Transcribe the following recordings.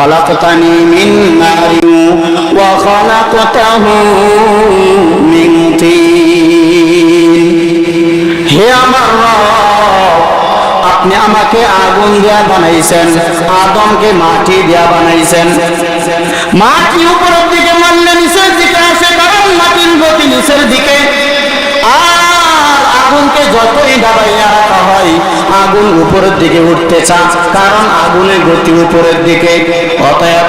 خلقتني من نار وخلقته من طين হে আমার রব আপনি আমাকে আগুন দিয়া বানাইছেন আদমকে মাটি দিয়া বানাইছেন মাটি উপরের দিকে মানলে নিচের দিকে আসে কারণ মাটির গতি নিচের দিকে আর আগুনকে যতই দাবাইয়া রাখা হয় আগুন উপরের দিকে উঠতে চা কারণ আগুনের গতি উপরের দিকে অতএব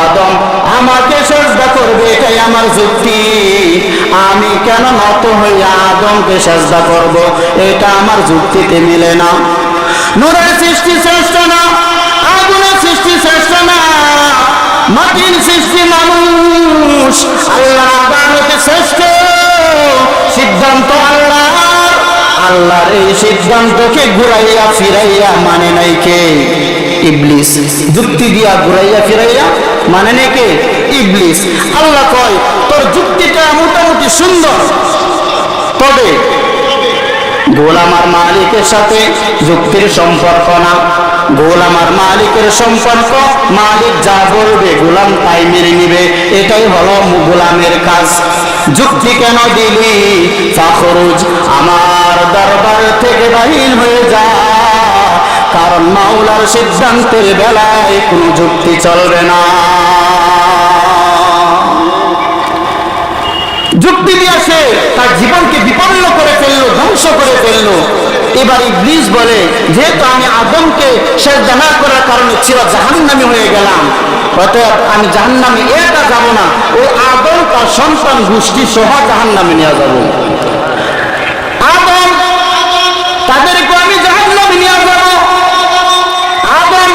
আদম, আমাকে সজদা করবে এটাই আমার যুক্তি। আমি কেন নত হইয়া আদমকে সজদা করব, এটা আমার যুক্তিতে মিলে না। নূরের সৃষ্টি শ্রেষ্ঠ না, আগুনের সৃষ্টি শ্রেষ্ঠ না, মাটির সৃষ্টি মানুষ, আল্লাহ আদালতে শ্রেষ্ঠ। সিদ্ধান্ত আল্লাহ, আল্লাহর এই সিদ্ধান্তকে ঘুরাইয়া ফিরাইয়া মানে নাই কে? ইবলিস। যুক্তি দিয়া ঘুরাইয়া ফিরাইয়া মানে নাকি ইবলিস। আল্লাহ কয়, তোর যুক্তিটা মোটামুটি সুন্দর। তবে গোলামার মালিকের সাথে যুক্তির সম্পর্ক না। গোলামার মালিকের সম্পর্ক, মালিক যা বলবে গোলাম তাই মেনে নিবে। এটাই হলো গোলামের কাজ। যুক্তি কেন দিলি? ফাখরুজ আমার দরবার থেকে বাহির হয়ে যা। কারণ মাওলার সিদ্ধান্তের বেলায় কোনো যুক্তি চলবে না। যুক্তি দিয়ে সে তার জীবনকে বিপন্ন করে ফেলল, ধ্বংস করে ফেলল। এবার ইবলিস বলে, যেহেতু আমি আদমকে সেজদা না করার কারণে চির জাহান্নামী হয়ে গেলাম, অতএব আমি জাহান্নামে এটা যাব না, ওই আদম তার সন্তান গোষ্ঠী সহ জাহান্নামে নিয়ে যাব আদম তাদেরকে আমি জাহান্নামে নিয়ে যাব আদম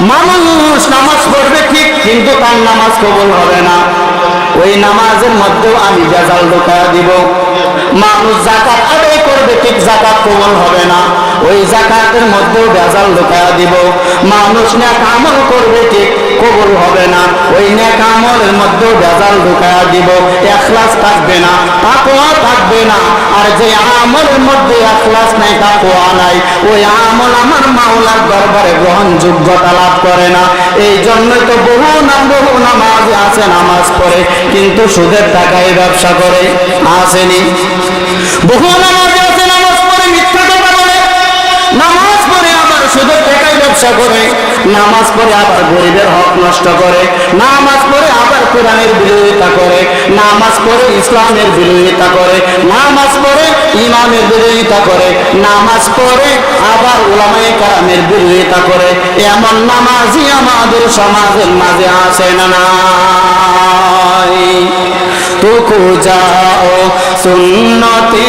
মানুষ নামাজ পড়বে ঠিক, কিন্তু তার নামাজ কবল হবে না। ওই নামাজের মধ্যেও আমি বেজাল ঢোকা দিব। মানুষ জাকাত আদায় করবে ঠিক জাকাত কবল হবে না। ওই জাকাতের মধ্যেও ভেজাল ঢোকা দিব। মানুষ না আমল করবে ঠিক কবল হবে না। ওই নেক আমলের মধ্যেও বেজাল ঢোকা দিব। এখলাস থাকবে না, তাকওয়া থাকবে না। আর যে আমলের মধ্যে এখলাস নাই, তাকওয়া নাই। ওই আমল আমার মাওলার দরবারে গ্রহণযোগ্যতা লাভ করে না। এই জন্যই তো বহু নাম বহু নামাজ আছে নামাজ পড়ে, কিন্তু সুদের টাকায় ব্যবসা করে আসেনি। বহু নামাজ আছে, নামাজ পড়ে, মিথ্যা কথা বলে। নামাজ পড়ে আবার সুদের টাকায় ব্যবসা করে, নামাজ পড়ে আবার গরিবের হক নষ্ট করে, নামাজ পড়ে আবার কোরআনের বিরোধিতা করে, নামাজ পড়ে ইসলামের বিরোধিতা করে, নামাজ পড়ে ইমামের বিরোধিতা করে, নামাজ পড়ে আবার উলামায়ে কারামের বিরোধিতা করে। এমন নামাজই আমাদের সমাজের মাঝে আছে না তুকু যাও সুন্নতে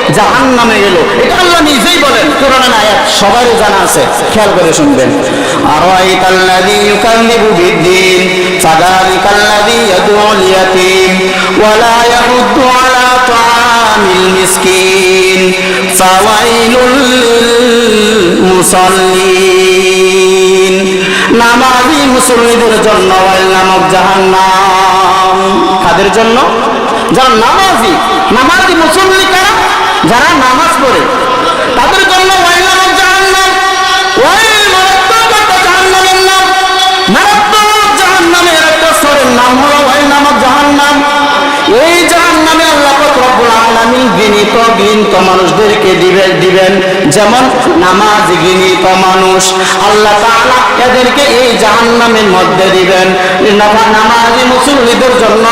জাহান নামে গেল। এটা আল্লাহ নিজেই বলেন, কোরআন আয়াত সবারই জানা আছে, খেয়াল করে শুনবেন। আর আইতাল্লাযী ইউকাল্লিবু বিদ্দিন, ফাযালিকাল্লাযী ইয়াদউল ইয়াতীম ওয়া লা ইয়াহুদ্দু আলা তাআমিল মিসকিন, ফাওয়াইলুল লিল মুসাল্লিন। নামাজি মুসল্লিদের জন্য ওয়াইল নামক জাহান্নাম। কাদের জন্য? যারা নামাজি নামাজি মুসল্লি কারা? যারা নামাজ পড়ে তাদের জন্য ওয়াইল নামক জাহান্নাম ওয়াইল মারাত্মক একটা জাহান্নামের নাম মারাত্মক জাহান্নামের একটা স্তরের নাম হলো ওয়াইল নামক জাহান্নাম এই জাহান্নামে আল্লাহ পাক রব্বুল আলামিন গিনিত গিনিত মানুষদেরকে দিবেন দিবেন যেমন নামাজ গিনিত মানুষ। আল্লাহ এদেরকে এই জাহান্নামের মধ্যে দিবেন। নামা- নামাজি মুসল্লিদের জন্য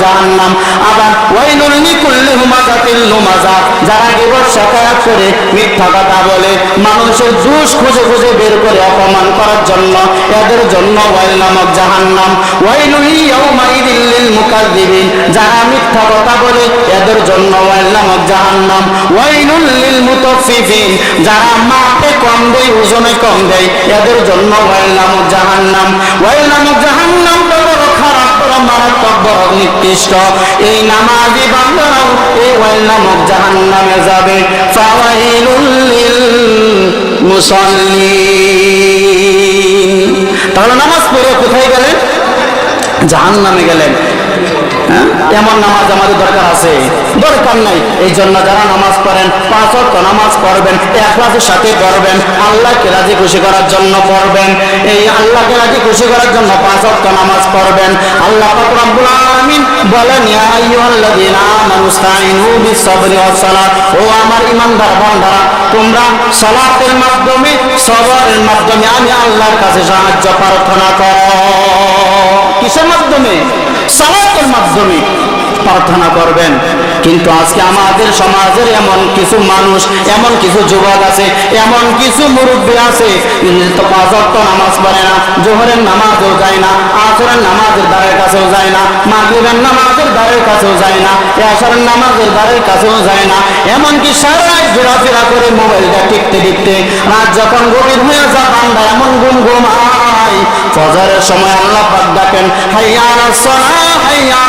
জাহান্নাম। আবার ওয়াইলুল লিকুল্লি হুমাজাতিল যারা করে মিথ্যা কথা বলে, মানুষের দোষ খুঁজে খুঁজে বের করে অপমান করার জন্য এদের জন্য ওয়াইল নামক জাহান্নাম ওয়াইলুল ইয়াউমাইদিল মুকাজ্জিবিন যারা মিথ্যা কথা বলে, এদের জন্য ওয়াইল নামক জাহান্নাম। ওয়াইলুল লিল মুতাফফিফিন। যারা মাপে কম দেয়, ওজনে কম দেয়, এদের জন্য ওয়াইল নামক জাহান্নাম। ওয়াইল জাহান্নাম বড় খারাপ, বড় মারাত্মক, বড় এই নামাজি এই জাহান্নামে যাবে। ফাওয়াইলুল লিল মুসাল্লিন। তাহলে নামাজ পড়ে কোথায় গেলেন? জাহান্নামে গেলেন? এমন নামাজ আমাদের দরকার আছে। দরকার নাই। এই জন্য যারা নামাজ পড়েন, পাঁচ ওয়াক্ত নামাজ পড়বেন একলাসের সাথে পড়বেন, আল্লাহকে রাজি খুশি করার জন্য পড়বেন। এই আল্লাহকে রাজি খুশি করার জন্য পাঁচ ওয়াক্ত নামাজ পড়বেন। আল্লাহ রব্বুল বলেন ও আমার ঈমানদার বান্দারা, তোমরা সালাতের মাধ্যমে, সবরের মাধ্যমে আমি আল্লাহর কাছে সাহায্য প্রার্থনা করো। মাধ্যমে প্রার্থনা করবেন। কিন্তু আজকে আমাদের সমাজের এমন কিছু মানুষ, এমন কিছু যুবক আছে, এমন কিছু মুরব্বী আছে তো পাঁচ ওয়াক্ত নামাজ পড়ে না, জোহরের নামাজও যায় না, আসরের নামাজের দ্বারের কাছেও যায় না, মাগরিবের নামাজের দ্বারের কাছেও যায় না এসরের নামাজের দ্বারের কাছেও যায় না। এমনকি সারা রাত ঘোরাফেরা করে মোবাইলটা টিকতে টিকতে রাত যখন গভীর হয়ে যা বান্দা এমন ঘুম ঘুমায় ফজরের সময় আল্লাহ পাক ডাকেন, হাইয়া আলাস সালাহ হাইয়া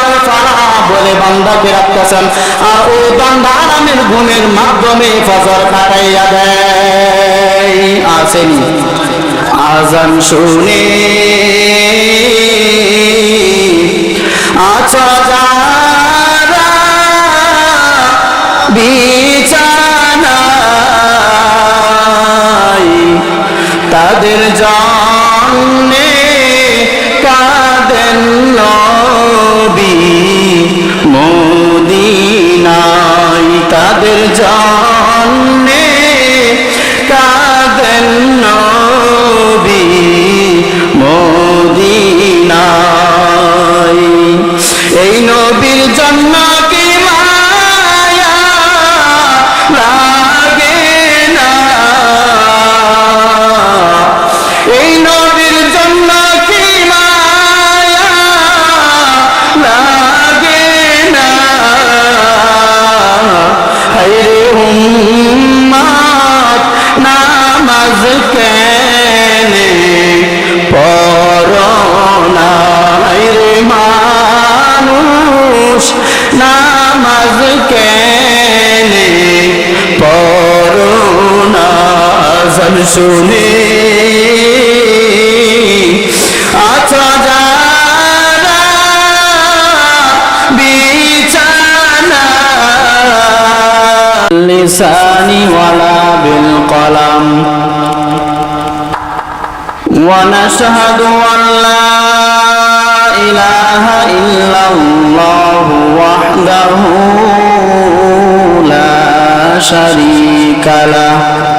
বলে বান্দাকে রাখতেছেন। আর ওই বান্দা আরামের ঘুমের মাধ্যমে ফজর কাটাইয়া দেয়। আসেনি? আজান শুনে। আচ্ছা যারা বিছানায়, তাদের জন্যে তাদের জন্যে কাঁদেন নবী মদিনায়? এই নবীর জন্য رسولي. أتدانا اللسان ولا بالقلم. ونشهد أن لا إله إلا الله وحده لا شريك له.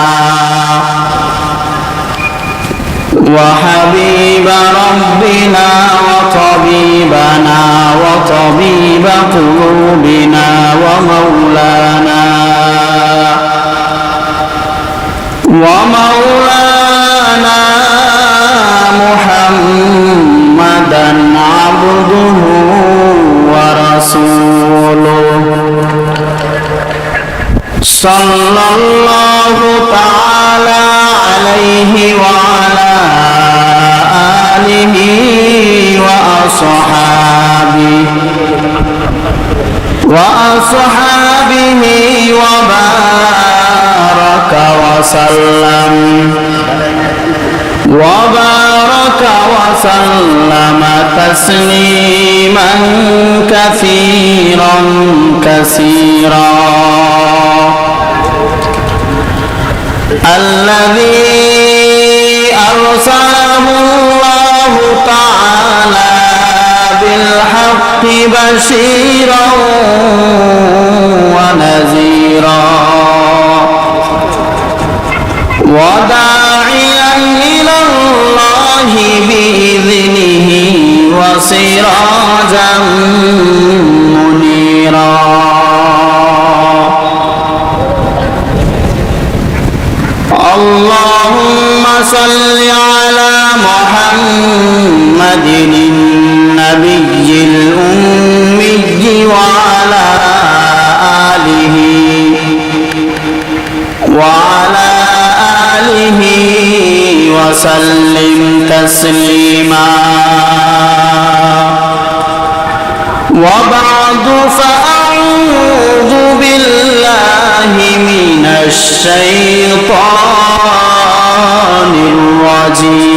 وحبيب ربنا وطبيبنا وطبيب قلوبنا ومولانا ومولانا محمدا عبده ورسوله. صلى الله تعالى عليه وعلى آله وأصحابه وأصحابه وبارك وسلم وبارك وسلم تسليما كثيرا كثيرا. الذي أرسله الله تعالى بالحق بشيرا ونذيرا. وداعيا إلى الله بإذنه وسراجا منيرا. محمد النبي الأمي وعلى آله وعلى آله وسلم تسليما وبعد فأعوذ بالله من الشيطان الرجيم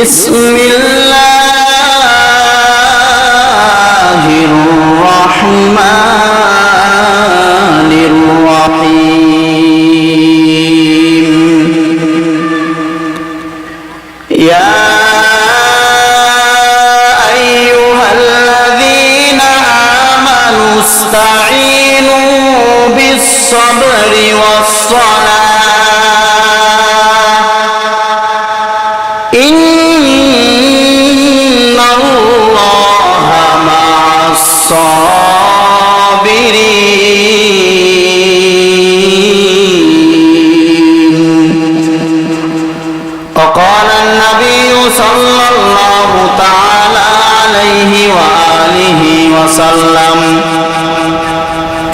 بسم الله الرحمن النبي صلى الله تعالى عليه وآله وسلم.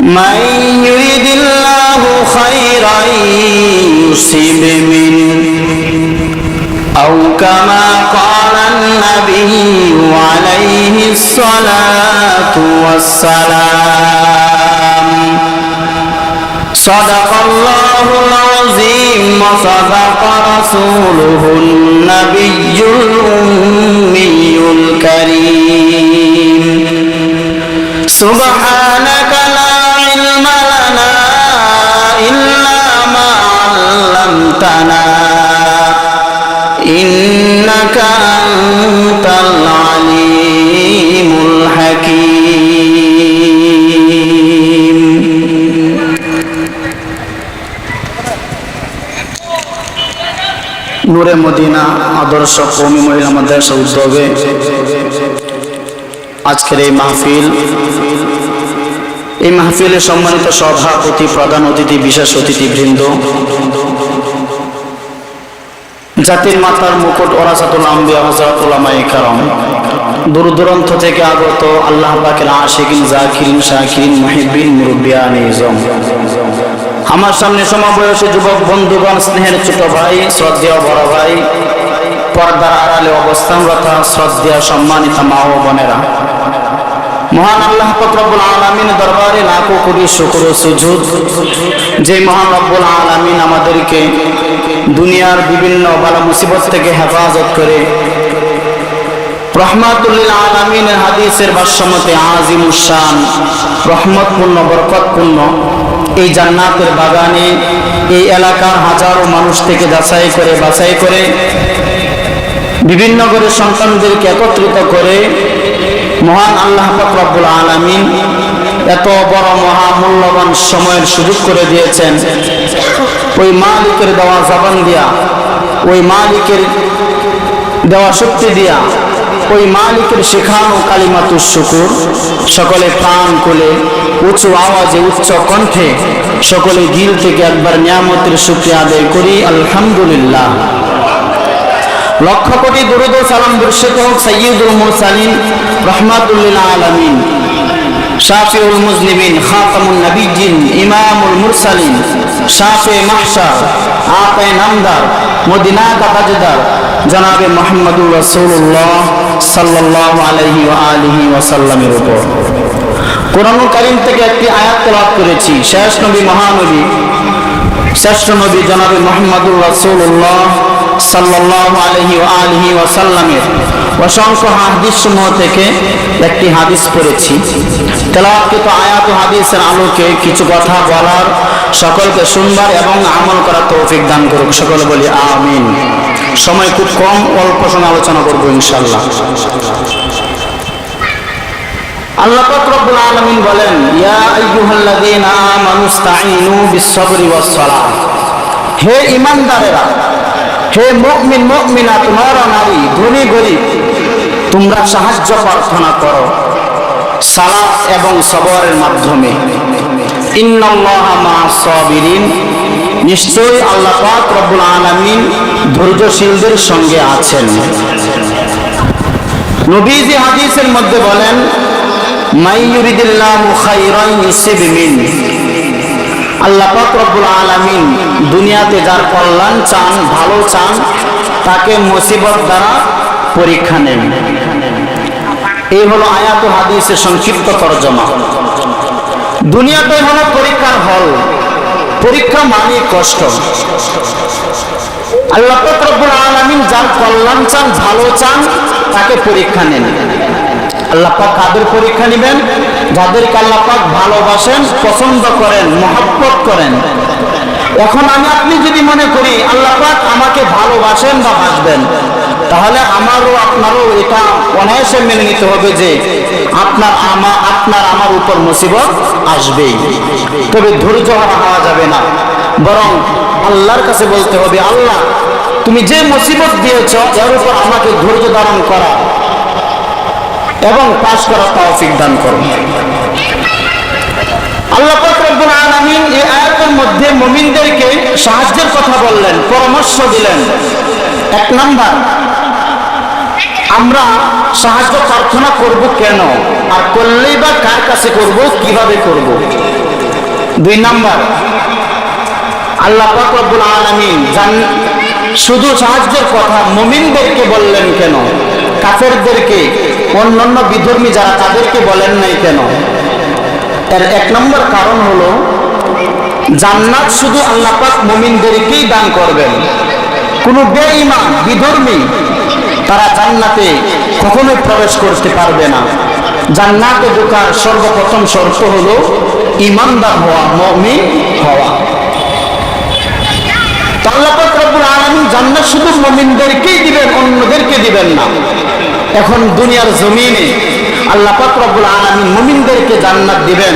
من يريد الله خيرا يصيب منه أو كما قال النبي عليه الصلاة والسلام. صدق الله العظيم وصدق رسوله النبي الأمي الكريم سبحانك لا علم لنا إلا ما علمتنا নূরে মদিনা আদর্শ কৌমি মহিলা মাদ্রাসা উদ্যোগে আজকের এই মাহফিল, এই মাহফিলে সম্মানিত সভাপতি প্রধান অতিথি, বিশেষ অতিথি বৃন্দ জাতির মাতার মুকুট ওরাসাতুল আম্বিয়া হজরতুল আমাই কারম দূর দূরান্ত থেকে আগত আল্লাহ পাকের আশিকিন, জাকিরিন, শাকিরিন মুহিবিন মুরব্বিয়ান ইজম আমার সামনে সমবয়সী যুবক, বন্ধুগণ, স্নেহের ছোট ভাই, শ্রদ্ধেয় বড় ভাই, পর্দার আড়ালে অবস্থানরত, শ্রদ্ধেয় সম্মানিত মা ও বোনেরা। মহান আল্লাহ রব্বুল আলামিন দরবারে লাখো কোটি শুকর সুজুদ, যে মহান রব্বুল আলামিন আমাদেরকে দুনিয়ার বিভিন্ন বালা মুসিবত থেকে হেফাজত করে রহমাতুল্লিল আলামিনের হাদিসের ভাষ্যমতে আজিমুসান রহমতপূর্ণ, বরকতপূর্ণ এই জান্নাতের বাগানে এই এলাকার হাজারো মানুষ থেকে যাচাই করে, বাছাই করে, বিভিন্ন ঘরের সন্তানদেরকে একত্রিত করে মহান আল্লাহ রব্বুল আলামিন এত বড় মহামূল্যবান সময়ের সুযোগ করে দিয়েছেন। ওই মালিকের দেওয়া জবান দিয়া, ওই মালিকের দেওয়া শক্তি দিয়া ওই মালিকের শেখানো কালিমাতুর শুকুর। সকলে প্রাণ কোলে, উঁচু আওয়াজে, উচ্চ কণ্ঠে সকলে দিল থেকে একবার নিয়ামতের শুক্রিয়া আদায় করি, আলহামদুলিল্লাহ। লক্ষ কোটি দুরুদ সালাম বর্ষিত হোক সৈয়দুল মুরসালিন রহমাতুল্লিল আলামিন। শাফিউল মুজলিমিন, খাতামুন নবীজিন, ইমামুল মুরসালিন, শাফে মাহশার আপে নামদার মদিনা কা তাজদার জনাবে মোহাম্মদুর রাসূলুল্লাহ। ওয়া আলিহি ওয়া সাল্লামের উপর। কোরআন কারীম থেকে একটি আয়াত লাভ করেছি, শেষ নবী মহানবী শ্রেষ্ঠ নবী জনাবি মোহাম্মদুর রাসুল্লাহ সাল্লাহ আলহি আলিহি ওয়া সাল্লামের অসংখ্য হাদিস সমূহ থেকে একটি হাদিস পড়েছি। তেলাওয়াতকৃত আয়াত হাদিসের আলোকে কিছু কথা বলার সকলকে শুনবার এবং আমল করার তৌফিক দান করুক। সকলে বলি আমিন। সময় খুব কম, অল্প সময় আলোচনা করব ইনশাল্লাহ আল্লাহ পাক রব্বুল আলামিন বলেন, ইয়া আইয়ুহাল্লাযীনা আমানু ইসতাঈনু বিস-সাবরি ওয়াস-সালাহ। হে ঈমানদারেরা, হে মুমিন মুমিনাত নর নারী ধনী গরিব তোমরা সাহায্য প্রার্থনা করো, সালাত এবং সবরের মাধ্যমে। নিশ্চয়ই আল্লাহ পাক রব্বুল আলামিন ধৈর্যশীলদের সঙ্গে আছেন। নবীজি হাদিসের মধ্যে বলেন আল্লাহ পাক রব্বুল আলামিন দুনিয়াতে যার কল্যাণ চান, ভালো চান, তাকে মুসিবত দ্বারা পরীক্ষা নেন। এই হলো আয়াত হাদিসের সংক্ষিপ্ত তর্জমা। দুনিয়াটাই হলো পরীক্ষার হল। পরীক্ষা মানে কষ্ট। আল্লাহ রব্বুল আলামিন যার কল্যাণ চান, ভালো চান, তাকে পরীক্ষা নেন। আল্লাহ পাক কাদের পরীক্ষা নেবেন? যাদেরকে আল্লাহ পাক ভালোবাসেন, পছন্দ করেন, মহব্বত করেন। এখন আমি আপনি যদি মনে করি, আল্লাহ পাক আমাকে ভালোবাসেন বা বাসবেন তাহলে আমারও, আপনারও এটা অনায়াসে মেনে নিতে হবে যে আপনার আমা, আপনার আমার উপর মুসিবত আসবেই। তবে ধৈর্য হারা হওয়া যাবে না। বরং আল্লাহর কাছে বলতে হবে, আল্লাহ, তুমি যে মুসিবত দিয়েছ, এর উপর আমাকে ধৈর্য ধারণ করা এবং পাশ করার তৌফিক দান করো। আল্লাহ রব্বুল আলামিন এই আয়াতের মধ্যে মুমিনদেরকে সাহায্যের কথা বললেন, পরামর্শ দিলেন। এক নাম্বার আমরা সাহায্য প্রার্থনা করব কেন? আর করলেই বা কার কাছে করব? কীভাবে করব? দুই নাম্বার। আল্লাহ পাক রব্বুল আলামিন জান, শুধু সাহায্যের কথা মুমিনদেরকে বললেন কেন? কাফেরদেরকে, অন্যান্য বিধর্মী যারা তাদেরকে বলেন নাই কেন? এর এক নম্বর কারণ হলো, জান্নাত শুধু আল্লাহ পাক মুমিনদেরকেই দান করবেন। কোনো বেঈমান, বিধর্মী তারা জান্নাতে কখনোই প্রবেশ করতে পারবে না। জান্নাতে ঢোকার সর্বপ্রথম শর্ত হলো ইমানদার হওয়া, মমিন হওয়া। জান্নাত শুধু মুমিনদেরকেই দিবেন, অন্যদেরকে দিবেন না। এখন দুনিয়ার জান্নাত দিবেন।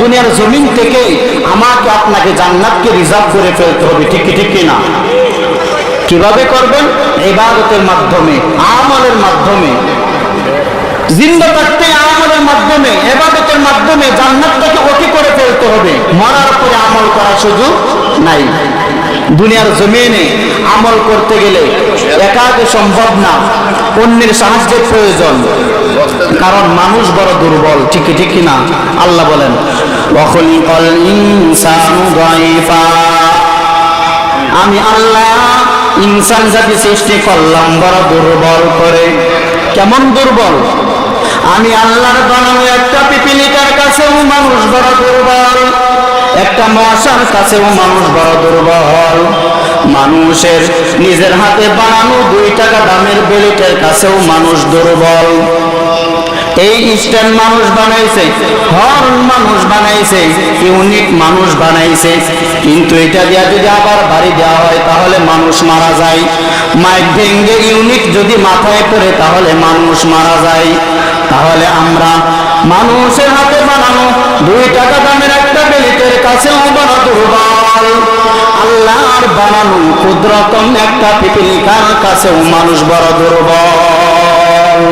দুনিয়ার জমিন আমাকে আপনাকে জান্নাতকে রিজার্ভ করে ফেলতে হবে, ঠিক ঠিক না? কীভাবে করবেন? ইবাদতের মাধ্যমে, আমলের মাধ্যমে। জিন্দা থাকতে আমলের মাধ্যমে এবাদতের মাধ্যমে জান্নাতটাকে অতি করে ফেলতে হবে। মরার পরে আমল করার সুযোগ নাই। দুনিয়ার জমিনে আমল করতে গেলে একাকে সম্ভব না, অন্যের সাহায্যের প্রয়োজন। কারণ মানুষ বড় দুর্বল ঠিক ঠিক না? আল্লাহ বলেন আমি আল্লাহ ইনসান জাতি সৃষ্টি করলাম বড় দুর্বল করে। কেমন দুর্বল? আমি আল্লাহর বানানো একটা পিপিলিকার কাছেও মানুষ বড় দুর্বল, একটা মশার কাছেও মানুষ বড় দুর্বল। মানুষের নিজের হাতে বানানো দুই টাকা দামের বেলিটের কাছেও মানুষ দুর্বল। এই স্ট্যান্ড মানুষ বানাইছে হর্ন মানুষ বানাইছে ইউনিক মানুষ বানাইছে। কিন্তু এটা দিয়া যদি আবার বাড়ি দেওয়া হয়, তাহলে মানুষ মারা যায়। মাইক ভেঙ্গে ইউনিক যদি মাথায় পড়ে, তাহলে মানুষ মারা যায়। তাহলে আমরা মানুষের হাতে বানানো দুই টাকা দামের একটা বেলিটের দুর্বল। আল্লাহর বানানো ক্ষুদ্রতম একটা পিপিলিকার কাছেও মানুষ বড় দুর্বল।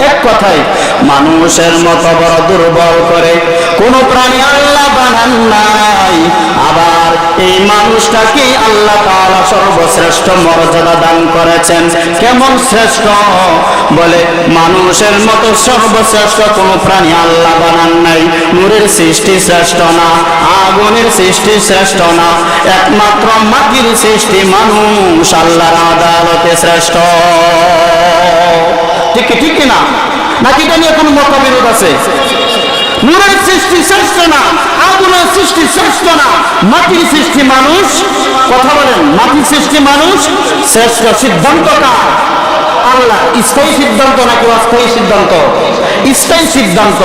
এক কথায়, মানুষের মতো বড় দুর্বল করে কোন প্রাণী আল্লাহ বানান নাই। আবার এই মানুষটাকে আল্লাহ তাআলা সর্বশ্রেষ্ঠ মর্যাদা দান করেছেন। কেমন শ্রেষ্ঠ? বলে, মানুষের মতো সর্বশ্রেষ্ঠ কোন প্রাণী আল্লাহ বানান নাই। নূরের সৃষ্টি শ্রেষ্ঠ না, আগুনের সৃষ্টি শ্রেষ্ঠ না, একমাত্র মাটির সৃষ্টি মানুষ আল্লাহর আদালতে শ্রেষ্ঠ। ঠিক কি ঠিক কি না নাকি এটা নিয়ে কোনো মতবিরোধ আছে? নূরের সৃষ্টি শ্রেষ্ঠ না, আগুনের সৃষ্টি শ্রেষ্ঠ না। মাটির সৃষ্টি মানুষ, কথা বলেন, মাটির সৃষ্টি মানুষ শ্রেষ্ঠ সিদ্ধান্ত কার? আল্লাহ, স্থায়ী সিদ্ধান্ত নাকি অস্থায়ী সিদ্ধান্ত? স্থায়ী সিদ্ধান্ত।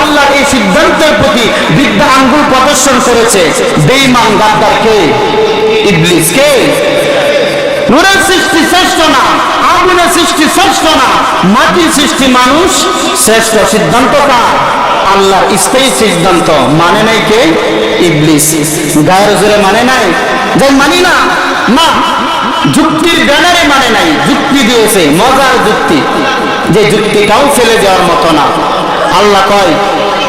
আল্লাহ এই সিদ্ধান্তের প্রতি বিদ্যা আঙ্গুল প্রদর্শন করেছে। বেঈমান গাদ্দার কে? ইবলিস কে? নূরের সৃষ্টি শ্রেষ্ঠ না আগুনের সৃষ্টি শ্রেষ্ঠ না মাটির সৃষ্টি মানুষ শ্রেষ্ঠ সিদ্ধান্ত কার? আল্লাহ স্থায়ী সিদ্ধান্ত মানে নাই কে? ইবলিস। গায়ের জোরে মানে নাই? যে মানি না না যুক্তির ব্যানারে মানে নাই, যুক্তি দিয়েছে, মজার যুক্তি। যে যুক্তিটাও ফেলে দেওয়ার মতো না। আল্লাহ কয়,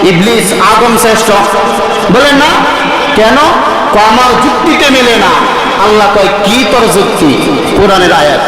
ইবলিস আদম শ্রেষ্ঠ। বলেন না, কেন? আমার যুক্তিতে মেলে না। আল্লাহ কয়, কি তোর যুক্তি? কোরআনের আয়াত।